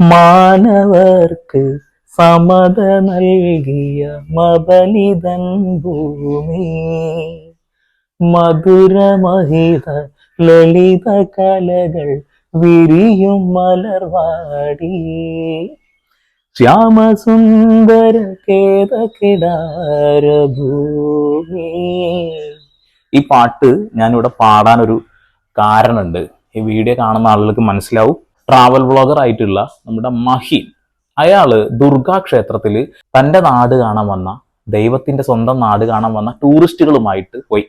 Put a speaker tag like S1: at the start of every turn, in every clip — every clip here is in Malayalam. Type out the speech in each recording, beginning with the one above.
S1: മാനവർക്ക് സമത നൽകിയ മബലിതൻ ഭൂമി. മധുരമഹിത ലളിത കലകൾ വിരിയും മലർവാടി. ശ്യാമസുന്ദര കേത കിടാര ഭൂമി. ഈ പാട്ട് ഞാനിവിടെ പാടാനൊരു കാരണമുണ്ട് ഈ വീഡിയോ കാണുന്ന ആളുകൾക്ക് മനസ്സിലാവും. ട്രാവൽ വ്ളോഗർ ആയിട്ടുള്ള നമ്മുടെ മഹീൻ അയാൾ ദുർഗാ ക്ഷേത്രത്തിൽ തന്റെ നാട് കാണാൻ വന്ന ദൈവത്തിന്റെ സ്വന്തം നാട് കാണാൻ വന്ന ടൂറിസ്റ്റുകളുമായിട്ട് പോയി.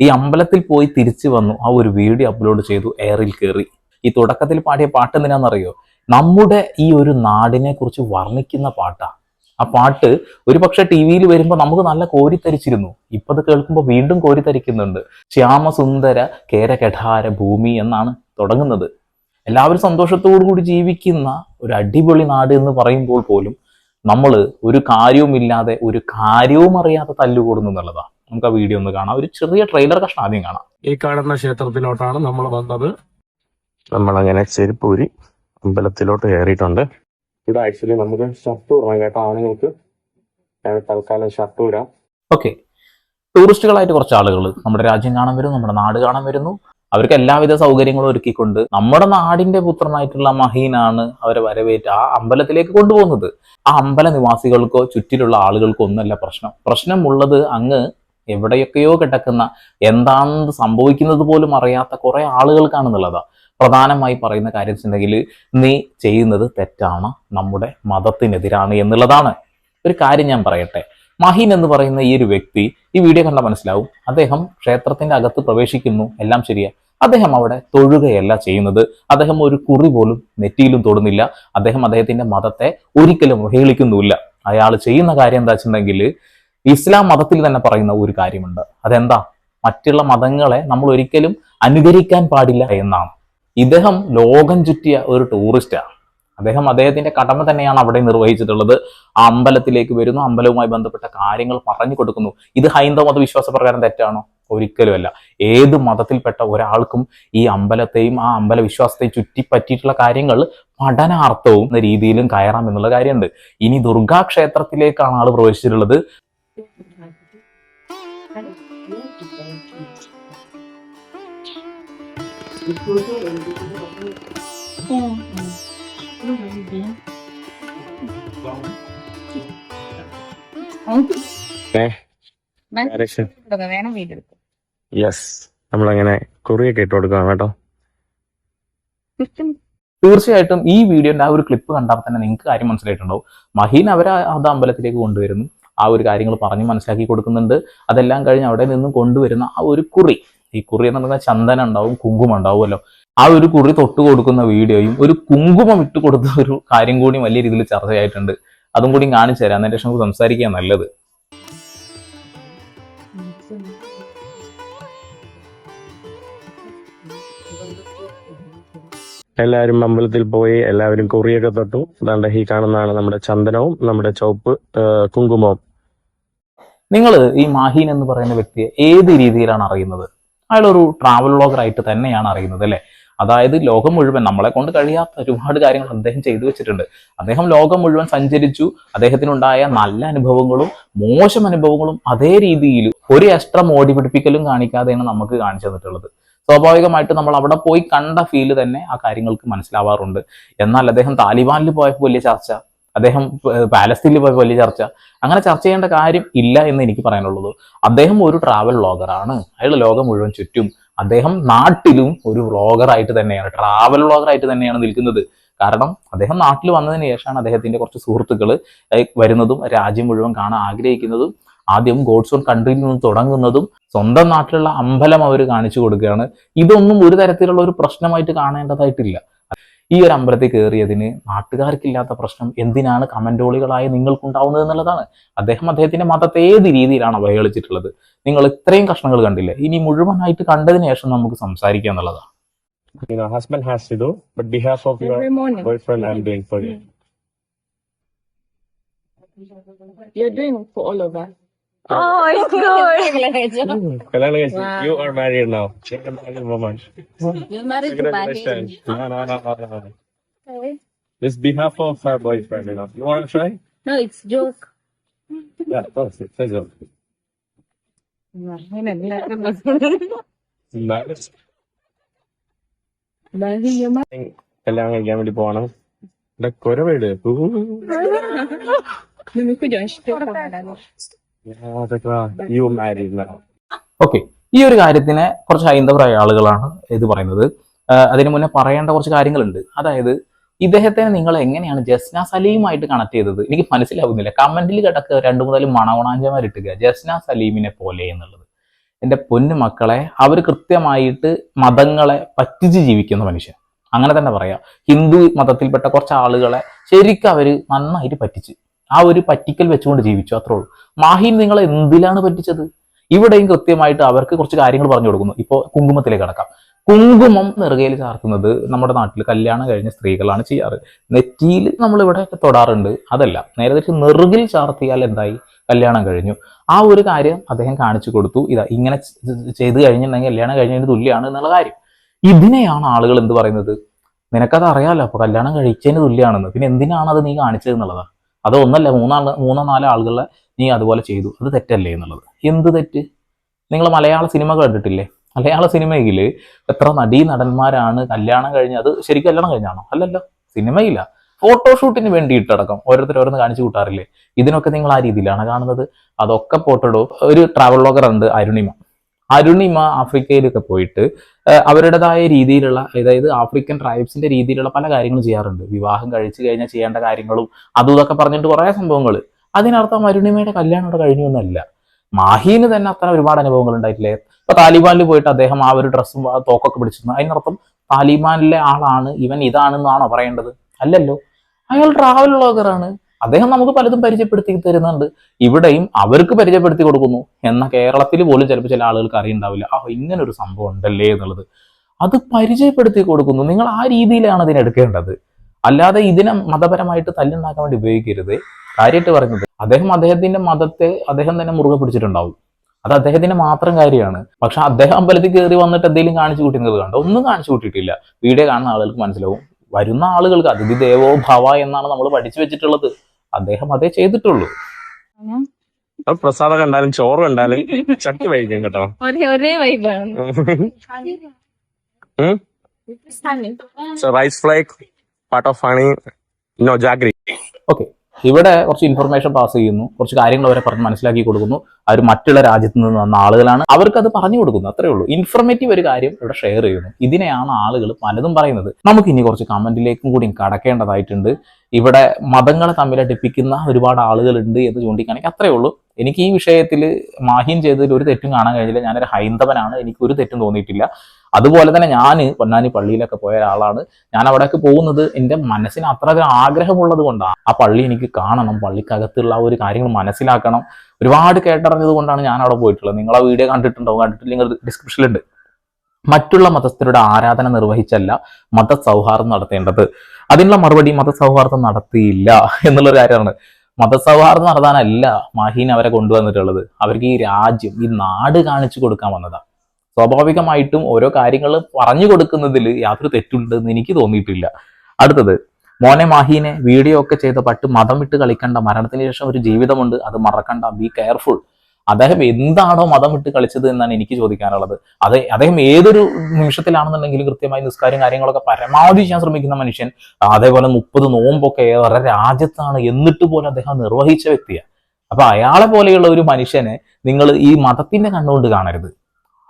S1: ഈ അമ്പലത്തിൽ പോയി തിരിച്ചു വന്നു ആ ഒരു വീഡിയോ അപ്ലോഡ് ചെയ്തു എയറിൽ കയറി ഈ തുടക്കത്തിൽ പാടിയ പാട്ട് എന്തിനാണെന്നറിയോ? നമ്മുടെ ഈ ഒരു നാടിനെ കുറിച്ച് വർണിക്കുന്ന പാട്ടാ. ആ പാട്ട് ഒരു പക്ഷെ ടി വിയിൽ വരുമ്പോൾ നമുക്ക് നല്ല കോരിത്തരിച്ചിരുന്നു ഇപ്പത് കേൾക്കുമ്പോൾ വീണ്ടും കോരിത്തരിക്കുന്നുണ്ട് ശ്യാമസുന്ദര കേരകഠാര ഭൂമി എന്നാണ് തുടങ്ങുന്നത്. എല്ലാവരും സന്തോഷത്തോടു കൂടി ജീവിക്കുന്ന ഒരു അടിപൊളി നാട് എന്ന് പറയുമ്പോൾ പോലും നമ്മൾ ഒരു കാര്യവുമില്ലാതെ ഒരു കാര്യവും അറിയാതെ തല്ലുകൂടുന്നു എന്നുള്ളതാണ്. നമുക്ക് ആ വീഡിയോ ഒന്ന് കാണാം. ഒരു ചെറിയ ട്രെയിലർ കഷ്ണം ആദ്യം കാണാം.
S2: ഈ കാണുന്ന ക്ഷേത്രത്തിലോട്ടാണ് നമ്മൾ വന്നത്.
S3: നമ്മളങ്ങനെ ചെരുപ്പൂരി അമ്പലത്തിലോട്ട് കയറിയിട്ടുണ്ട്.
S2: ഇത് ആക്ച്വലി നമുക്ക് ഷർട്ട് ഇടാം കേട്ടോ. ആണുങ്ങൾക്ക് തൽക്കാലം ഷർട്ട് ഊരാം
S1: ഓക്കെ ടൂറിസ്റ്റുകളായിട്ട് കുറച്ച് ആളുകൾ നമ്മുടെ രാജ്യം കാണാൻ വരുന്നു നമ്മുടെ നാട് കാണാൻ വരുന്നു. അവർക്ക് എല്ലാവിധ സൗകര്യങ്ങളും ഒരുക്കിക്കൊണ്ട് നമ്മുടെ നാടിന്റെ പുത്രനായിട്ടുള്ള മഹീനാണ് അവരെ വരവേറ്റ് ആ അമ്പലത്തിലേക്ക് കൊണ്ടുപോകുന്നത്. ആ അമ്പല നിവാസികൾക്കോ ചുറ്റിലുള്ള ആളുകൾക്കോ ഒന്നല്ല പ്രശ്നം. പ്രശ്നമുള്ളത് അങ്ങ് എവിടെയൊക്കെയോ കിടക്കുന്ന എന്താണെന്ന് സംഭവിക്കുന്നത് പോലും അറിയാത്ത കുറെ ആളുകൾക്കാണെന്നുള്ളതാ. പ്രധാനമായി പറയുന്ന കാര്യം വെച്ചിട്ടുണ്ടെങ്കിൽ നീ ചെയ്യുന്നത് തെറ്റാണ് നമ്മുടെ മതത്തിനെതിരാണ് എന്നുള്ളതാണ്. ഒരു കാര്യം ഞാൻ പറയട്ടെ. മഹീൻ എന്ന് പറയുന്ന ഈ ഒരു വ്യക്തി ഈ വീഡിയോ കണ്ട മനസ്സിലാവും. അദ്ദേഹം ക്ഷേത്രത്തിന്റെ അകത്ത് പ്രവേശിക്കുന്നു. എല്ലാം ശരിയാ. അദ്ദേഹം അവിടെ തൊഴുകയല്ല ചെയ്യുന്നത്. അദ്ദേഹം ഒരു കുറി പോലും നെറ്റിയിലും തൊടുന്നില്ല. അദ്ദേഹം അദ്ദേഹത്തിന്റെ മതത്തെ ഒരിക്കലും അവഹേളിക്കുന്നുമില്ല. അയാൾ ചെയ്യുന്ന കാര്യം എന്താ വെച്ചിട്ടുണ്ടെങ്കിൽ ഇസ്ലാം മതത്തിൽ തന്നെ പറയുന്ന ഒരു കാര്യമുണ്ട്. അതെന്താ? മറ്റുള്ള മതങ്ങളെ നമ്മൾ ഒരിക്കലും അനുകരിക്കാൻ പാടില്ല എന്നാണ്. ഇദ്ദേഹം ലോകം ചുറ്റിയ ഒരു ടൂറിസ്റ്റാണ് അദ്ദേഹം അദ്ദേഹത്തിന്റെ കടമ തന്നെയാണ് അവിടെ നിർവഹിച്ചിട്ടുള്ളത്. ആ അമ്പലത്തിലേക്ക് വരുന്നു. അമ്പലവുമായി ബന്ധപ്പെട്ട കാര്യങ്ങൾ പറഞ്ഞു കൊടുക്കുന്നു. ഇത് ഹൈന്ദവ മതവിശ്വാസ പ്രകാരം തെറ്റാണോ? ഒരിക്കലുമല്ല. ഏത് മതത്തിൽപ്പെട്ട ഒരാൾക്കും ഈ അമ്പലത്തെയും ആ അമ്പല വിശ്വാസത്തെയും ചുറ്റിപ്പറ്റിയിട്ടുള്ള കാര്യങ്ങൾ പഠനാർത്ഥവും രീതിയിലും കയറാം എന്നുള്ള കാര്യമുണ്ട്. ഇനി ദുർഗാ ക്ഷേത്രത്തിലേക്കാണ് ആൾ പ്രവേശിച്ചിട്ടുള്ളത്.
S3: ഡയറക്ഷൻ
S4: വേണം വീടെടുക്കും
S3: യെസ് നമ്മളങ്ങനെ കുറിയൊക്കെ ഇട്ട് കൊടുക്കാം കേട്ടോ.
S1: തീർച്ചയായിട്ടും ഈ വീഡിയോന്റെ ആ ഒരു ക്ലിപ്പ് കണ്ടാൽ തന്നെ നിങ്ങൾക്ക് കാര്യം മനസ്സിലായിട്ടുണ്ടാവും. മഹീൻ അവരെ അത് അമ്പലത്തിലേക്ക് കൊണ്ടുവരുന്നു. ആ ഒരു കാര്യങ്ങൾ പറഞ്ഞ് മനസ്സിലാക്കി കൊടുക്കുന്നുണ്ട്. അതെല്ലാം കഴിഞ്ഞ് അവിടെ നിന്ന് കൊണ്ടുവരുന്ന ആ ഒരു കുറി. ഈ കുറി എന്ന് പറഞ്ഞാൽ ചന്ദനം ഉണ്ടാവും കുങ്കുമം ഉണ്ടാവുമല്ലോ. ആ ഒരു കുറി തൊട്ട് കൊടുക്കുന്ന വീഡിയോയും ഒരു കുങ്കുമം ഇട്ട് കൊടുത്ത ഒരു കാര്യം കൂടി വലിയ രീതിയിൽ ചർച്ചയായിട്ടുണ്ട്. അതും കൂടി കാണിച്ചു തരാം. അതിന്റെ ശേഷം നമുക്ക് സംസാരിക്കാൻ നല്ലത്.
S3: എല്ലാവരും അമ്പലത്തിൽ പോയി എല്ലാവരും കുറിയൊക്കെ തൊട്ടു. അതാണ്ട് ഈ കാണുന്നതാണ് നമ്മുടെ ചന്ദനവും നമ്മുടെ ചുവപ്പ് കുങ്കുമവും.
S1: നിങ്ങൾ ഈ മാഹീൻ എന്ന് പറയുന്ന വ്യക്തിയെ ഏത് രീതിയിലാണ് അറിയുന്നത്? അയാളൊരു ട്രാവൽ വ്ളോഗറായിട്ട് തന്നെയാണ് അറിയുന്നത് അല്ലെ? അതായത് ലോകം മുഴുവൻ നമ്മളെ കൊണ്ട് കഴിയാത്ത ഒരുപാട് കാര്യങ്ങൾ അദ്ദേഹം ചെയ്തു വെച്ചിട്ടുണ്ട്. അദ്ദേഹം ലോകം മുഴുവൻ സഞ്ചരിച്ചു. അദ്ദേഹത്തിനുണ്ടായ നല്ല അനുഭവങ്ങളും മോശം അനുഭവങ്ങളും അതേ രീതിയിൽ ഒരു എക്സ്ട്രാ മോടി പിടിപ്പിക്കലും കാണിക്കാതെയാണ് നമുക്ക് കാണിച്ചു തന്നിട്ടുള്ളത്. സ്വാഭാവികമായിട്ട് നമ്മൾ അവിടെ പോയി കണ്ട ഫീൽ തന്നെ ആ കാര്യങ്ങൾക്ക് മനസ്സിലാവാറുണ്ട്. എന്നാൽ അദ്ദേഹം താലിബാനിൽ പോയപ്പോൾ വലിയ ചർച്ച അദ്ദേഹം പാലസ്തീനിൽ പോയപ്പോൾ വലിയ ചർച്ച അങ്ങനെ ചർച്ച ചെയ്യേണ്ട കാര്യം ഇല്ല എന്ന് എനിക്ക് പറയാനുള്ളത്. അദ്ദേഹം ഒരു ട്രാവൽ വ്ളോഗറാണ് അയാൾ ലോകം മുഴുവൻ ചുറ്റും അദ്ദേഹം നാട്ടിലും ഒരു വ്ളോഗറായിട്ട് തന്നെയാണ് ട്രാവൽ വ്ളോഗറായിട്ട് തന്നെയാണ് നിൽക്കുന്നത്. കാരണം അദ്ദേഹം നാട്ടിൽ വന്നതിന് ശേഷമാണ് അദ്ദേഹത്തിന്റെ കുറച്ച് സുഹൃത്തുക്കൾ വരുന്നതും രാജ്യം മുഴുവൻ കാണാൻ ആഗ്രഹിക്കുന്നതും ആദ്യം ഗോഡ്സ് ഓൺ കൺട്രിയിൽ നിന്ന് തുടങ്ങുന്നതും സ്വന്തം നാട്ടിലുള്ള അമ്പലം അവർ കാണിച്ചു കൊടുക്കുകയാണ്. ഇതൊന്നും ഒരു തരത്തിലുള്ള ഒരു പ്രശ്നമായിട്ട് കാണേണ്ടതായിട്ടില്ല. ഈ ഒരു അമ്പലത്തിൽ കയറിയതിന് നാട്ടുകാർക്കില്ലാത്ത പ്രശ്നം എന്തിനാണ് കമന്റോളികളായ നിങ്ങൾക്കുണ്ടാവുന്നത് എന്നുള്ളതാണ് അദ്ദേഹം അദ്ദേഹത്തിന്റെ മതത്തെ ഏത് രീതിയിലാണ് അവഹേളിച്ചിട്ടുള്ളത് നിങ്ങൾ ഇത്രയും കഷ്ണങ്ങൾ കണ്ടില്ല ഇനി മുഴുവനായിട്ട് കണ്ടതിന് ശേഷം നമുക്ക് സംസാരിക്കുക എന്നുള്ളതാണ്
S3: You know, husband has to do, but behalf of your
S4: Every morning.
S3: boyfriend, I'm doing for you.
S4: You're doing for all of us. Oh, it's good.
S3: കല്യാണം കഴിച്ചു.
S4: Wow.
S3: You are married now. Second married woman.
S4: You're married to Mahi.
S3: Congratulations. No, no, no, no, no. This behalf of her boyfriend, you know. You want to try?
S4: No, it's joke.
S3: Yeah, of course. It's a joke. Nice. കല്യാണം കഴിക്കാൻ വേണ്ടി പോകണം ഇവിടെ കുരവേട് യു മാരീഡ് now.
S1: ഓക്കെ. ഈ ഒരു കാര്യത്തിനെ കുറച്ച് ഹൈന്ദവരായ ആളുകളാണ് ഇത് പറയുന്നത്. അതിനു മുന്നേ പറയേണ്ട കുറച്ച് കാര്യങ്ങളുണ്ട്. അതായത് ഇദ്ദേഹത്തെ നിങ്ങൾ എങ്ങനെയാണ് ജസ്ന സലീമായിട്ട് കണക്ട് ചെയ്തത്? എനിക്ക് മനസ്സിലാവുന്നില്ല. കമന്റിൽ കിടക്കുക രണ്ടു മുതൽ മണവണാഞ്ചമാരിട്ടുക ജസ്ന സലീമിനെ പോലെ എന്നുള്ളത്. എന്റെ പൊന്നു മക്കളെ അവർ കൃത്യമായിട്ട് മതങ്ങളെ പറ്റിച്ച് ജീവിക്കുന്ന മനുഷ്യൻ. അങ്ങനെ തന്നെ പറയാം. ഹിന്ദു മതത്തിൽപ്പെട്ട കുറച്ച് ആളുകളെ ശരിക്കും അവർ നന്നായിട്ട് പറ്റിച്ച്. ആ ഒരു പറ്റിക്കൽ വെച്ചുകൊണ്ട് ജീവിച്ചു അത്രേ ഉള്ളൂ. മാഹിൻ നിങ്ങളെ എന്തിലാണ് പറ്റിച്ചത്? ഇവിടെയും കൃത്യമായിട്ട് അവർക്ക് കുറച്ച് കാര്യങ്ങൾ പറഞ്ഞു കൊടുക്കുന്നു. ഇപ്പോൾ കുങ്കുമത്തിലേക്ക് കടക്കാം. കുങ്കുമം നെറുകയിൽ ചാർത്തുന്നത് നമ്മുടെ നാട്ടിൽ കല്യാണം കഴിഞ്ഞ സ്ത്രീകളാണ് ചെയ്യാറ്. നെറ്റിയിൽ നമ്മൾ ഇവിടെ തൊടാറുണ്ട്. അതല്ല നേരെ തിരിച്ച് നെറുകിൽ ചാർത്തിയാൽ എന്തായി? കല്യാണം കഴിഞ്ഞു. ആ ഒരു കാര്യം അദ്ദേഹം കാണിച്ചു കൊടുത്തു. ഇതാ ഇങ്ങനെ ചെയ്ത് കഴിഞ്ഞിട്ടുണ്ടെങ്കിൽ കല്യാണം കഴിഞ്ഞതിന് തുല്യമാണ് എന്നുള്ള കാര്യം. ഇതിനെയാണ് ആളുകൾ എന്ത് പറയുന്നത്? നിനക്കത് അറിയാലോ അപ്പൊ കല്യാണം കഴിച്ചതിന് തുല്യമാണെന്ന് പിന്നെ എന്തിനാണ് അത് നീ കാണിച്ചത് എന്നുള്ളതാ അത് ഒന്നല്ല മൂന്നാൾ മൂന്നോ നാലോ ആളുകളെ നീ അതുപോലെ ചെയ്തു. അത് തെറ്റല്ലേ എന്നുള്ളത്. എന്ത് തെറ്റ്? നിങ്ങൾ മലയാള സിനിമ കണ്ടിട്ടില്ലേ? മലയാള സിനിമയിൽ എത്ര നടീ നടന്മാരാണ് കല്യാണം കഴിഞ്ഞ് അത് ശരിക്കും കല്യാണം കഴിഞ്ഞാണോ? അല്ലല്ലോ സിനിമയില്ല. ഫോട്ടോഷൂട്ടിന് വേണ്ടിയിട്ടടക്കം ഓരോരുത്തർ ഓരോന്ന് കാണിച്ചു കൂട്ടാറില്ലേ? ഇതിനൊക്കെ നിങ്ങൾ ആ രീതിയിലാണ് കാണുന്നത്? അതൊക്കെ പോട്ടിടും ഒരു ട്രാവൽ ലോഗർ ഉണ്ട് അരുണിമ. അരുണിമ ആഫ്രിക്കയിലൊക്കെ പോയിട്ട് അവരുടേതായ രീതിയിലുള്ള അതായത് ആഫ്രിക്കൻ ട്രൈബ്സിന്റെ രീതിയിലുള്ള പല കാര്യങ്ങളും ചെയ്യാറുണ്ട്. വിവാഹം കഴിച്ചു കഴിഞ്ഞാൽ ചെയ്യേണ്ട കാര്യങ്ങളും അതും ഇതൊക്കെ പറഞ്ഞിട്ട് കുറേ സംഭവങ്ങൾ അതിനർത്ഥം അരുണിമയുടെ കല്യാണം അവിടെ കഴിഞ്ഞു എന്നല്ല. മാഹീന് തന്നെ അത്ര ഒരുപാട് അനുഭവങ്ങൾ ഉണ്ടായിട്ടില്ലേ? ഇപ്പൊ താലിബാനിൽ പോയിട്ട് അദ്ദേഹം ആ ഒരു ഡ്രസ്സും തോക്കൊക്കെ പിടിച്ചിരുന്നു. അതിനർത്ഥം താലിബാനിലെ ആളാണ് ഇവൻ ഇതാണെന്നാണോ പറയേണ്ടത്? അല്ലല്ലോ. അയാൾ ട്രാവൽ വ്ളോഗറാണ്. അദ്ദേഹം നമുക്ക് പലതും പരിചയപ്പെടുത്തി തരുന്നുണ്ട്. ഇവിടെയും അവർക്ക് പരിചയപ്പെടുത്തി കൊടുക്കുന്നു. എന്ന കേരളത്തിൽ പോലും ചിലപ്പോൾ ചില ആളുകൾക്ക് അറിയുണ്ടാവില്ല. ആ ഇങ്ങനെ ഒരു സംഭവം ഉണ്ടല്ലേ എന്നുള്ളത്. അത് പരിചയപ്പെടുത്തി കൊടുക്കുന്നു. നിങ്ങൾ ആ രീതിയിലാണ് ഇതിനെടുക്കേണ്ടത് അല്ലാതെ ഇതിനെ മതപരമായിട്ട് തല്ലുണ്ടാക്കാൻ വേണ്ടി ഉപയോഗിക്കരുത്. കാര്യമായിട്ട് പറയുന്നത് അദ്ദേഹം അദ്ദേഹത്തിന്റെ മതത്തെ അദ്ദേഹം തന്നെ മുറുകെ പിടിച്ചിട്ടുണ്ടാവും. അത് അദ്ദേഹത്തിന്റെ മാത്രം കാര്യമാണ്. പക്ഷെ അദ്ദേഹം അമ്പലത്തിൽ കയറി വന്നിട്ട് എന്തെങ്കിലും കാണിച്ചു കൂട്ടുന്നത് കണ്ടോ? ഒന്നും കാണിച്ചു കൂട്ടിയിട്ടില്ല. വീഡിയോ കാണുന്ന ആളുകൾക്ക് മനസ്സിലാവും. വരുന്ന ആളുകൾക്ക് അതിഥി ദേവോ ഭവ എന്നാണ് നമ്മൾ പഠിച്ചു വെച്ചിട്ടുള്ളത്. അദ്ദേഹം അതേ ചെയ്തിട്ടുള്ളൂ.
S3: അപ്പൊ പ്രസാദം കണ്ടാലും ചോറ് കണ്ടാലും ചട്ടി വഹിക്കും കേട്ടോ.
S4: ഒരേ ഒരേ വൈബാണ്.
S3: Rice flake part of honey no jaggery
S1: okay ഇവിടെ കുറച്ച് ഇൻഫർമേഷൻ പാസ് ചെയ്യുന്നു. കുറച്ച് കാര്യങ്ങൾ അവരെ പറഞ്ഞ് മനസ്സിലാക്കി കൊടുക്കുന്നു. അവർ മറ്റുള്ള രാജ്യത്ത് നിന്ന് വന്ന ആളുകളാണ്. അവർക്ക് അത് പറഞ്ഞു കൊടുക്കുന്നു. അത്രേ ഉള്ളൂ. ഇൻഫർമേറ്റീവ് ഒരു കാര്യം ഇവിടെ ഷെയർ ചെയ്യുന്നു. ഇതിനെയാണ് ആളുകൾ പലതും പറയുന്നത്. നമുക്ക് ഇനി കുറച്ച് കമന്റിലേക്കും കൂടി കടക്കേണ്ടതായിട്ടുണ്ട്. ഇവിടെ മതങ്ങളെ തമ്മിൽ അടുപ്പിക്കുന്ന ഒരുപാട് ആളുകളുണ്ട് എന്ന് ചൂണ്ടിക്കാണിക്കുക അത്രേ ഉള്ളൂ. എനിക്ക് ഈ വിഷയത്തിൽ മാഹിൻ ചെയ്തതിൽ ഒരു തെറ്റും കാണാൻ കഴിഞ്ഞില്ല. ഞാനൊരു ഹൈന്ദവനാണ്. എനിക്ക് ഒരു തെറ്റും തോന്നിയിട്ടില്ല. അതുപോലെ തന്നെ ഞാൻ പൊന്നാനി പള്ളിയിലൊക്കെ പോയ ഒരാളാണ്. ഞാൻ അവിടേക്ക് പോകുന്നത് എന്റെ മനസ്സിന് അത്ര ആഗ്രഹമുള്ളത് കൊണ്ടാണ്. ആ പള്ളി എനിക്ക് കാണണം പള്ളിക്കകത്തുള്ള ആ ഒരു കാര്യങ്ങൾ മനസ്സിലാക്കണം. ഒരുപാട് കേട്ടറിഞ്ഞത് കൊണ്ടാണ് ഞാൻ അവിടെ പോയിട്ടുള്ളത്. നിങ്ങൾ ആ വീഡിയോ കണ്ടിട്ടുണ്ടാവും കണ്ടിട്ടില്ലെങ്കിൽ ഡിസ്ക്രിപ്ഷനിലുണ്ട് മറ്റുള്ള മതസ്ഥരുടെ ആരാധന നിർവഹിച്ചല്ല മതസൗഹാർദ്ദം നടത്തേണ്ടത്. അതിനുള്ള മറുപടി മത മതസൗഹാർദ്ദം നടത്തിയില്ല എന്നുള്ളൊരു കാര്യമാണ്. മതസൗഹാർദ്ദം നടത്താനല്ല മാഹീൻ അവരെ കൊണ്ടുവന്നിട്ടുള്ളത്. അവർക്ക് ഈ രാജ്യം ഈ നാട് കാണിച്ചു കൊടുക്കാൻ വന്നതാ. സ്വാഭാവികമായിട്ടും ഓരോ കാര്യങ്ങൾ പറഞ്ഞു കൊടുക്കുന്നതിൽ യാതൊരു തെറ്റുണ്ടെന്ന് എനിക്ക് തോന്നിയിട്ടില്ല. അടുത്തത് മോനെ മാഹീനെ വീഡിയോ ഒക്കെ ചെയ്ത പട്ട് മതം വിട്ട് കളിക്കണ്ട. മരണത്തിന് ശേഷം ഒരു ജീവിതമുണ്ട്. അത് മറക്കണ്ട. ബി കെയർഫുൾ അദ്ദേഹം എന്താണോ മതം വിട്ട് കളിച്ചത് എന്നാണ് എനിക്ക് ചോദിക്കാനുള്ളത്. അത് അദ്ദേഹം ഏതൊരു നിമിഷത്തിലാണെന്നുണ്ടെങ്കിലും കൃത്യമായി നിസ്കാരം കാര്യങ്ങളൊക്കെ പരമാവധി ചെയ്യാൻ ശ്രമിക്കുന്ന മനുഷ്യൻ അതേപോലെ മുപ്പത് നോമ്പൊക്കെ ഏറെ രാജ്യത്താണ് എന്നിട്ട് പോലും അദ്ദേഹം നിർവഹിച്ച വ്യക്തിയാണ്. അപ്പൊ അയാളെ പോലെയുള്ള ഒരു മനുഷ്യനെ നിങ്ങൾ ഈ മതത്തിന്റെ കണ്ണുകൊണ്ട് കാണരുത്.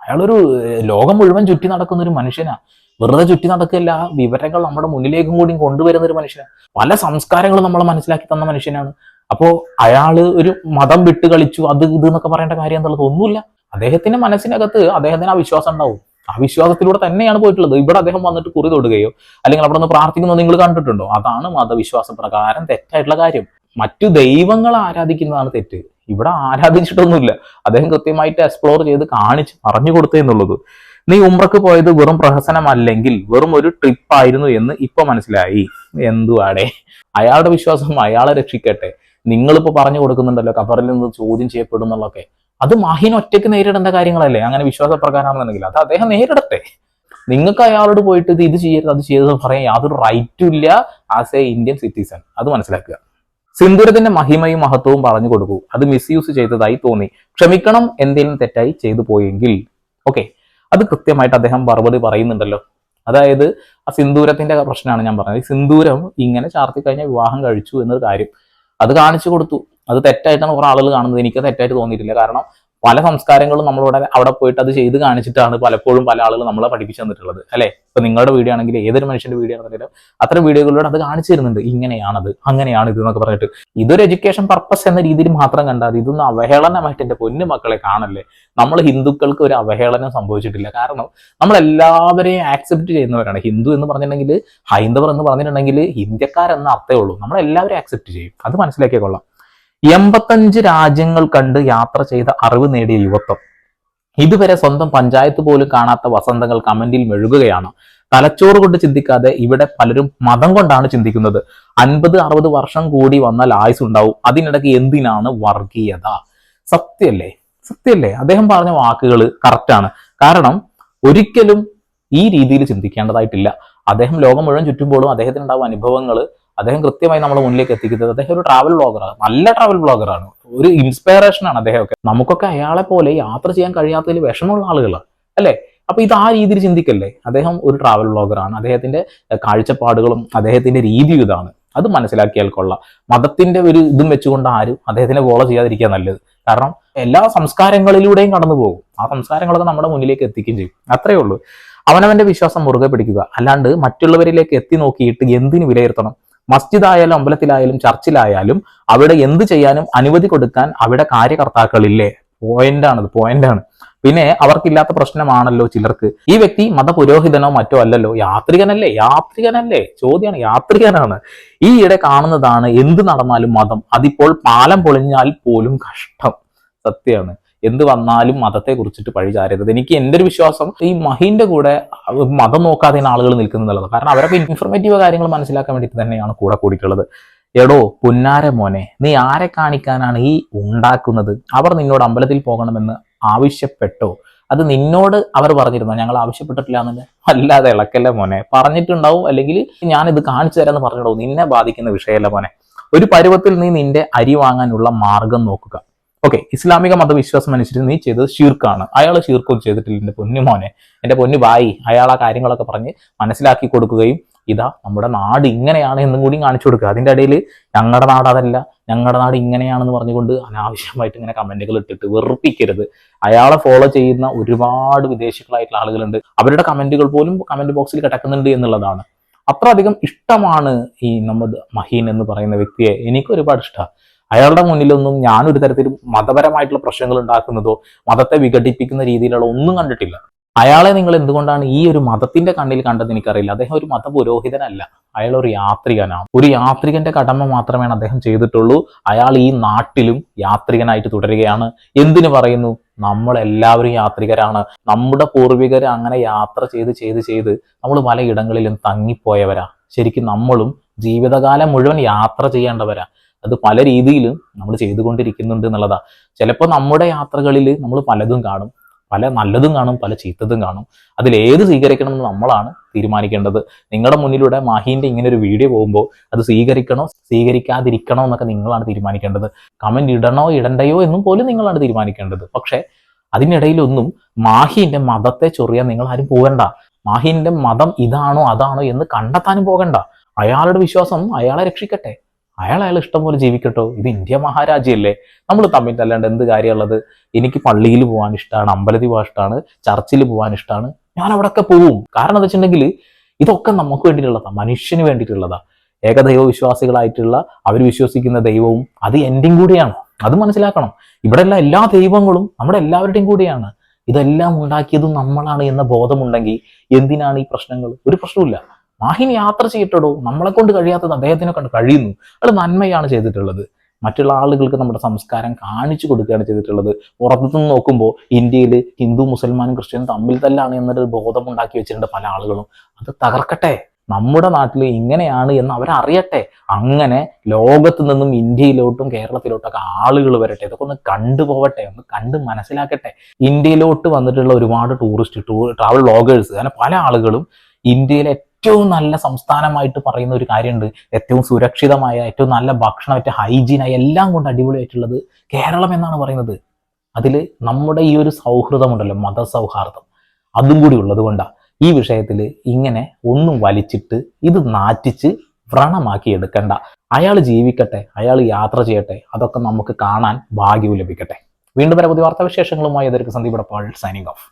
S1: അയാളൊരു ലോകം മുഴുവൻ ചുറ്റി നടക്കുന്ന ഒരു മനുഷ്യനാ. വെറുതെ ചുറ്റി നടക്കില്ല വിവരങ്ങൾ നമ്മുടെ മുന്നിലേക്കും കൂടി കൊണ്ടുവരുന്ന ഒരു മനുഷ്യനാ. പല സംസ്കാരങ്ങളും നമ്മളെ മനസ്സിലാക്കി തന്ന മനുഷ്യനാണ്. അപ്പോ അയാൾ ഒരു മതം വിട്ട് കളിച്ചു അത് ഇത് എന്നൊക്കെ പറയേണ്ട കാര്യം എന്നുള്ളത് ഒന്നുമില്ല. അദ്ദേഹത്തിന്റെ മനസ്സിനകത്ത് അദ്ദേഹത്തിന് ആ വിശ്വാസം ഉണ്ടാവും. ആ വിശ്വാസത്തിലൂടെ തന്നെയാണ് പോയിട്ടുള്ളത്. ഇവിടെ അദ്ദേഹം വന്നിട്ട് കുറി തൊടുകയോ അല്ലെങ്കിൽ അവിടെ നിന്ന് പ്രാർത്ഥിക്കുന്നത് നിങ്ങൾ കണ്ടിട്ടുണ്ടോ? അതാണ് മതവിശ്വാസ പ്രകാരം തെറ്റായിട്ടുള്ള കാര്യം. മറ്റു ദൈവങ്ങളെ ആരാധിക്കുന്നതാണ് തെറ്റ്? ഇവിടെ ആരാധിച്ചിട്ടൊന്നുമില്ല. അദ്ദേഹം കൃത്യമായിട്ട് എക്സ്പ്ലോർ ചെയ്ത് കാണിച്ച് പറഞ്ഞു കൊടുത്തേ എന്നുള്ളത്. നീ ഉമ്രക്ക് പോയത് വെറും പ്രഹസനമല്ലെങ്കിൽ വെറും ഒരു ട്രിപ്പ് ആയിരുന്നു എന്ന് ഇപ്പൊ മനസ്സിലായി. എന്തുവാടെ? അയാളുടെ വിശ്വാസം അയാളെ രക്ഷിക്കട്ടെ. നിങ്ങളിപ്പോ പറഞ്ഞു കൊടുക്കുന്നുണ്ടല്ലോ കബറിൽ നിന്ന് ചോദ്യം ചെയ്യപ്പെടും എന്നുള്ളതൊക്കെ. അത് മാഹിൻ ഒറ്റയ്ക്ക് നേരിടേണ്ട കാര്യങ്ങളല്ലേ? അങ്ങനെ വിശ്വാസപ്രകാരമാണെന്നുണ്ടെങ്കിൽ അത് അദ്ദേഹം നേരിടട്ടെ. നിങ്ങൾക്ക് അയാളോട് പോയിട്ട് ഇത് ഇത് ചെയ്യരുത് അത് എന്ന് പറയാൻ യാതൊരു റൈറ്റും ഇല്ല ആസ് എ ഇന്ത്യൻ സിറ്റിസൺ അത് മനസ്സിലാക്കുക. സിന്ദൂരത്തിന്റെ മഹിമയും മഹത്വവും പറഞ്ഞു കൊടുക്കൂ. അത് മിസ്യൂസ് ചെയ്തതായി തോന്നി. ക്ഷമിക്കണം എന്തെങ്കിലും തെറ്റായി ചെയ്തു പോയെങ്കിൽ. ഓക്കെ അത് കൃത്യമായിട്ട് അദ്ദേഹം മറുപടി പറയുന്നുണ്ടല്ലോ. അതായത് ആ സിന്ദൂരത്തിന്റെ പ്രശ്നമാണ് ഞാൻ പറഞ്ഞത്. സിന്ദൂരം ഇങ്ങനെ ചാർത്തി കഴിഞ്ഞാൽ വിവാഹം കഴിച്ചു എന്നൊരു കാര്യം. അത് കാണിച്ചു കൊടുത്തു. അത് തെറ്റായിട്ടാണ് കുറെ ആളുകൾ കാണുന്നത്. എനിക്ക് തെറ്റായിട്ട് തോന്നിയിട്ടില്ല. കാരണം പല സംസ്കാരങ്ങളും നമ്മളിവിടെ അവിടെ പോയിട്ട് അത് ചെയ്ത് കാണിച്ചിട്ടാണ് പലപ്പോഴും പല ആളുകൾ നമ്മളെ പഠിപ്പിച്ചു തന്നിട്ടുള്ളത് അല്ലെ? ഇപ്പൊ നിങ്ങളുടെ വീഡിയോ ആണെങ്കിൽ ഏതൊരു മനുഷ്യന്റെ വീഡിയോ ആണെങ്കിലും അത്തരം വീഡിയോകളിലൂടെ അത് കാണിച്ചു തരുന്നുണ്ട്. ഇങ്ങനെയാണത് അങ്ങനെയാണ് ഇത് എന്നൊക്കെ പറഞ്ഞിട്ട്. ഇതൊരു എഡ്യൂക്കേഷൻ പർപ്പസ് എന്ന രീതിയിൽ മാത്രം കണ്ടാൽ ഇതൊന്നും അവഹേളനമായിട്ട് എന്റെ പൊന്നു മക്കളെ കാണല്ലേ? നമ്മൾ ഹിന്ദുക്കൾക്ക് ഒരു അവഹേളനം സംഭവിച്ചിട്ടില്ല. കാരണം നമ്മൾ എല്ലാവരെയും ആക്സെപ്റ്റ് ചെയ്യുന്നവരാണ്. ഹിന്ദു എന്ന് പറഞ്ഞിട്ടുണ്ടെങ്കിൽ ഹൈന്ദവർ എന്ന് പറഞ്ഞിട്ടുണ്ടെങ്കിൽ ഇന്ത്യക്കാരെന്ന അർത്ഥമേ ഉള്ളൂ. നമ്മളെല്ലാവരും ആക്സെപ്റ്റ് ചെയ്യും. അത് മനസ്സിലാക്കിയ കൊള്ളാം. എൺപത്തഞ്ച് രാജ്യങ്ങൾ കണ്ട് യാത്ര ചെയ്ത അറിവ് നേടിയ യുവത്വം. ഇതുവരെ സ്വന്തം പഞ്ചായത്ത് പോലും കാണാത്ത വസന്തങ്ങൾ കമന്റിൽ മെഴുകുകയാണ്. തലച്ചോറ് കൊണ്ട് ചിന്തിക്കാതെ ഇവിടെ പലരും മതം കൊണ്ടാണ് ചിന്തിക്കുന്നത്. അൻപത് അറുപത് വർഷം കൂടി വന്നാൽ ആയുസ് ഉണ്ടാവും. അതിനിടയ്ക്ക് എന്തിനാണ് വർഗീയത? സത്യല്ലേ? സത്യല്ലേ? അദ്ദേഹം പറഞ്ഞ വാക്കുകൾ കറക്റ്റാണ് കാരണം ഒരിക്കലും ഈ രീതിയിൽ ചിന്തിക്കേണ്ടതായിട്ടില്ല. അദ്ദേഹം ലോകം മുഴുവൻ ചുറ്റുമ്പോഴും അദ്ദേഹത്തിന് ഉണ്ടാവും അനുഭവങ്ങൾ അദ്ദേഹം കൃത്യമായി നമ്മുടെ മുന്നിലേക്ക് എത്തിക്കുന്നത് അദ്ദേഹം ഒരു ട്രാവൽ ബ്ലോഗറാണ് നല്ല ട്രാവൽ ബ്ലോഗറാണ് ഒരു ഇൻസ്പിറേഷൻ ആണ് അദ്ദേഹമൊക്കെ. നമുക്കൊക്കെ അയാളെ പോലെ യാത്ര ചെയ്യാൻ കഴിയാത്തതിൽ വിഷമമുള്ള ആളുകളാണ്. അല്ലേ? അപ്പൊ ഇത് ആ രീതിയിൽ ചിന്തിക്കല്ലേ? അദ്ദേഹം ഒരു ട്രാവൽ ബ്ലോഗറാണ് അദ്ദേഹത്തിന്റെ കാഴ്ചപ്പാടുകളും അദ്ദേഹത്തിന്റെ രീതിയും ഇതാണ്. അത് മനസ്സിലാക്കിയാൽ കൊള്ളാം. മതത്തിന്റെ ഒരു ഇതും വെച്ചുകൊണ്ട് ആരും അദ്ദേഹത്തിനെ ഫോളോ ചെയ്യാതിരിക്കുക നല്ലത്. കാരണം എല്ലാ സംസ്കാരങ്ങളിലൂടെയും കടന്നു പോകും. ആ സംസ്കാരങ്ങളൊക്കെ നമ്മുടെ മുന്നിലേക്ക് എത്തിക്കുകയും ചെയ്യും. അത്രയേ ഉള്ളൂ. അവനവന്റെ വിശ്വാസം മുറുകെ പിടിക്കുക. അല്ലാണ്ട് മറ്റുള്ളവരിലേക്ക് എത്തി നോക്കിയിട്ട് എന്തിനു വിലയിരുത്തണം? മസ്ജിദ് ആയാലും അമ്പലത്തിലായാലും ചർച്ചിലായാലും അവിടെ എന്ത് ചെയ്യാനും അനുമതി കൊടുക്കാൻ അവിടെ കാര്യകർത്താക്കളില്ലേ? പോയിന്റാണത് പോയിന്റാണ് പിന്നെ അവർക്കില്ലാത്ത പ്രശ്നമാണല്ലോ ചിലർക്ക്. ഈ വ്യക്തി മതപുരോഹിതനോ മറ്റോ അല്ലല്ലോ യാത്രികനല്ലേ? യാത്രികനല്ലേ? ചോദ്യമാണ് യാത്രികനാണ്. ഈ ഇടെ കാണുന്നതാണ് എന്ത് നടന്നാലും മതം. അതിപ്പോൾ പാലം പൊളിഞ്ഞാൽ പോലും കഷ്ടം. സത്യമാണ് എന്ത് വന്നാലും മതത്തെ കുറിച്ചിട്ട് പഴിചാരരുത് എനിക്ക് എന്റെ ഒരു വിശ്വാസം? ഈ മഹിന്റെ കൂടെ മതം നോക്കാതെയാണ് ആളുകൾ നിൽക്കുന്നുള്ളത് കാരണം അവരൊക്കെ ഇൻഫർമേറ്റീവ് കാര്യങ്ങൾ മനസ്സിലാക്കാൻ വേണ്ടിയിട്ട് തന്നെയാണ് കൂടെ കൂടിയിട്ടുള്ളത്. എടോ പുന്നാര മോനെ നീ ആരെ കാണിക്കാനാണ് ഈ ഉണ്ടാക്കുന്നത്? അവർ നിന്നോട് അമ്പലത്തിൽ പോകണമെന്ന് ആവശ്യപ്പെട്ടോ? അത് നിന്നോട് അവർ പറഞ്ഞിരുന്നോ? ഞങ്ങൾ ആവശ്യപ്പെട്ടിട്ടില്ല അല്ലാതെ ഇളക്കല്ലേ മോനെ. പറഞ്ഞിട്ടുണ്ടാവും അല്ലെങ്കിൽ ഞാൻ ഇത് കാണിച്ചു തരാമെന്ന് പറഞ്ഞിട്ടുണ്ടാവും. നിന്നെ ബാധിക്കുന്ന വിഷയമല്ല മോനെ. ഒരു പരുവത്തിൽ നീ നിന്റെ അരി വാങ്ങാനുള്ള മാർഗം നോക്കുക. ഓക്കെ ഇസ്ലാമിക മതവിശ്വാസം അനുസരിച്ച് നീ ചെയ്തത് ഷീർക്കാണ് അയാൾ ഷീർക്കൊന്നും ചെയ്തിട്ടില്ല. എന്റെ പൊന്നു മോനെ. എന്റെ പൊന്നു ബായി അയാൾ ആ കാര്യങ്ങളൊക്കെ പറഞ്ഞ് മനസ്സിലാക്കി കൊടുക്കുകയും ഇതാ നമ്മുടെ നാട് ഇങ്ങനെയാണ് എന്നും കൂടി കാണിച്ചു കൊടുക്കുക. അതിന്റെ ഇടയിൽ ഞങ്ങളുടെ നാട് അതല്ല. ഞങ്ങളുടെ നാട് ഇങ്ങനെയാണെന്ന് പറഞ്ഞുകൊണ്ട് അനാവശ്യമായിട്ട് ഇങ്ങനെ കമന്റുകൾ ഇട്ടിട്ട് വെറുപ്പിക്കരുത്. അയാളെ ഫോളോ ചെയ്യുന്ന ഒരുപാട് വിദേശികളായിട്ടുള്ള ആളുകളുണ്ട്. അവരുടെ കമന്റുകൾ പോലും കമന്റ് ബോക്സിൽ കിടക്കുന്നുണ്ട് എന്നുള്ളതാണ്. അത്ര അധികം ഇഷ്ടമാണ് ഈ നമ്മുടെ മഹീൻ എന്ന് പറയുന്ന വ്യക്തിയെ. എനിക്ക് ഒരുപാട് ഇഷ്ടമാണ് അയാളുടെ മുന്നിലൊന്നും ഞാനൊരു തരത്തിലും മതപരമായിട്ടുള്ള പ്രശ്നങ്ങൾ ഉണ്ടാക്കുന്നതോ മതത്തെ വിഘടിപ്പിക്കുന്ന രീതിയിലുള്ള ഒന്നും കണ്ടിട്ടില്ല. അയാളെ നിങ്ങൾ എന്തുകൊണ്ടാണ് ഈ ഒരു മതത്തിന്റെ കണ്ണിൽ കണ്ടത് എനിക്കറിയില്ല. അദ്ദേഹം ഒരു മത പുരോഹിതനല്ല അയാൾ ഒരു യാത്രികനാണ്. ഒരു യാത്രികന്റെ കടമ മാത്രമേ അദ്ദേഹം ചെയ്തിട്ടുള്ളൂ. അയാൾ ഈ നാട്ടിലും യാത്രികനായിട്ട് തുടരുകയാണ്. എന്തിനു പറയുന്നു? നമ്മളെല്ലാവരും യാത്രികരാണ്. നമ്മുടെ പൂർവികർ അങ്ങനെ യാത്ര ചെയ്ത് ചെയ്ത് ചെയ്ത് നമ്മൾ പലയിടങ്ങളിലും തങ്ങിപ്പോയവരാ. ശരിക്കും നമ്മളും ജീവിതകാലം മുഴുവൻ യാത്ര ചെയ്യേണ്ടവരാ. അത് പല രീതിയിലും നമ്മൾ ചെയ്തുകൊണ്ടിരിക്കുന്നുണ്ട് എന്നുള്ളതാ. ചിലപ്പോൾ നമ്മുടെ യാത്രകളിൽ നമ്മൾ പലതും കാണും പല നല്ലതും കാണും പല ചീത്തതും കാണും. അതിൽ ഏത് സ്വീകരിക്കണം എന്ന് നമ്മളാണ് തീരുമാനിക്കേണ്ടത്. നിങ്ങളുടെ മുന്നിലൂടെ മാഹീന്റെ ഇങ്ങനെ ഒരു വീഡിയോ പോകുമ്പോൾ അത് സ്വീകരിക്കണോ സ്വീകരിക്കാതിരിക്കണോ എന്നൊക്കെ നിങ്ങളാണ് തീരുമാനിക്കേണ്ടത്. കമന്റ് ഇടണോ ഇടണ്ടയോ എന്നും പോലും നിങ്ങളാണ് തീരുമാനിക്കേണ്ടത്. പക്ഷെ അതിനിടയിലൊന്നും മാഹിന്റെ മതത്തെ ചൊറിയാൻ നിങ്ങൾ ആരും പോകണ്ട. മാഹിന്റെ മതം ഇതാണോ അതാണോ എന്ന് കണ്ടെത്താനും പോകണ്ട. അയാളുടെ വിശ്വാസം അയാളെ രക്ഷിക്കട്ടെ. അയാൾ അയാൾ ഇഷ്ടം പോലെ ജീവിക്കട്ടോ? ഇത് ഇന്ത്യ മഹാരാജ്യല്ലേ? നമ്മൾ തമ്മിൽ തല്ലാണ്ട് എന്ത് കാര്യമുള്ളത്? എനിക്ക് പള്ളിയിൽ പോകാൻ ഇഷ്ടമാണ് അമ്പലത്തിൽ പോകാൻ ഇഷ്ടമാണ് ചർച്ചിൽ പോകാൻ ഇഷ്ടമാണ് ഞാൻ അവിടെയൊക്കെ പോവും. കാരണം എന്താ വെച്ചിട്ടുണ്ടെങ്കിൽ ഇതൊക്കെ നമുക്ക് വേണ്ടിയിട്ടുള്ളതാ മനുഷ്യന് വേണ്ടിയിട്ടുള്ളതാ. ഏകദൈവ വിശ്വാസികളായിട്ടുള്ള അവർ വിശ്വസിക്കുന്ന ദൈവവും അത് എന്റെയും കൂടിയാണ്. അത് മനസ്സിലാക്കണം. ഇവിടെയുള്ള എല്ലാ ദൈവങ്ങളും നമ്മുടെ എല്ലാവരുടെയും കൂടിയാണ്. ഇതെല്ലാം ഉണ്ടാക്കിയതും നമ്മളാണ് എന്ന ബോധമുണ്ടെങ്കിൽ എന്തിനാണ് ഈ പ്രശ്നങ്ങൾ? ഒരു പ്രശ്നവുമില്ല. മാഹിൻ യാത്ര ചെയ്തിട്ടോ നമ്മളെ കൊണ്ട് കഴിയാത്തത് അദ്ദേഹത്തിനെ കൊണ്ട് കഴിയുന്നു. അത് നന്മയാണ് ചെയ്തിട്ടുള്ളത്. മറ്റുള്ള ആളുകൾക്ക് നമ്മുടെ സംസ്കാരം കാണിച്ചു കൊടുക്കുകയാണ് ചെയ്തിട്ടുള്ളത്. പുറത്തുനിന്ന് നോക്കുമ്പോൾ ഇന്ത്യയിൽ ഹിന്ദു മുസൽമാനും ക്രിസ്ത്യനും തമ്മിൽ തല്ലാണ് എന്നൊരു ബോധം ഉണ്ടാക്കി വെച്ചിട്ടുണ്ട് പല ആളുകളും. അത് തകർക്കട്ടെ. നമ്മുടെ നാട്ടിൽ ഇങ്ങനെയാണ് എന്ന് അവരറിയട്ടെ. അങ്ങനെ ലോകത്ത് നിന്നും ഇന്ത്യയിലോട്ടും കേരളത്തിലോട്ടൊക്കെ ആളുകൾ വരട്ടെ. ഇതൊക്കെ ഒന്ന് കണ്ടുപോവട്ടെ ഒന്ന് കണ്ട് മനസ്സിലാക്കട്ടെ. ഇന്ത്യയിലോട്ട് വന്നിട്ടുള്ള ഒരുപാട് ടൂറിസ്റ്റ് ടൂർ ട്രാവൽ ബ്ലോഗേഴ്സ് അങ്ങനെ പല ആളുകളും ഇന്ത്യയിലെ ഏറ്റവും നല്ല സംസ്ഥാനമായിട്ട് പറയുന്ന ഒരു കാര്യമുണ്ട്. ഏറ്റവും സുരക്ഷിതമായ ഏറ്റവും നല്ല ഭക്ഷണം ഏറ്റവും ഹൈജീനായി എല്ലാം കൊണ്ട് അടിപൊളിയായിട്ടുള്ളത് കേരളം എന്നാണ് പറയുന്നത്. അതിൽ നമ്മുടെ ഈ ഒരു സൗഹൃദമുണ്ടല്ലോ മതസൗഹാർദ്ദം. അതും കൂടി ഉള്ളത് കൊണ്ടാണ് ഈ വിഷയത്തിൽ ഇങ്ങനെ ഒന്നും വലിച്ചിട്ട് ഇത് നാറ്റിച്ച് വ്രണമാക്കി എടുക്കണ്ട. അയാൾ ജീവിക്കട്ടെ അയാൾ യാത്ര ചെയ്യട്ടെ അതൊക്കെ നമുക്ക് കാണാൻ ഭാഗ്യവും ലഭിക്കട്ടെ. വീണ്ടും വരെ പുതിയ വാർത്താവിശേഷങ്ങളുമായി. എതിർക്ക് സന്ദീപ് സൈനിങ് ഓഫ്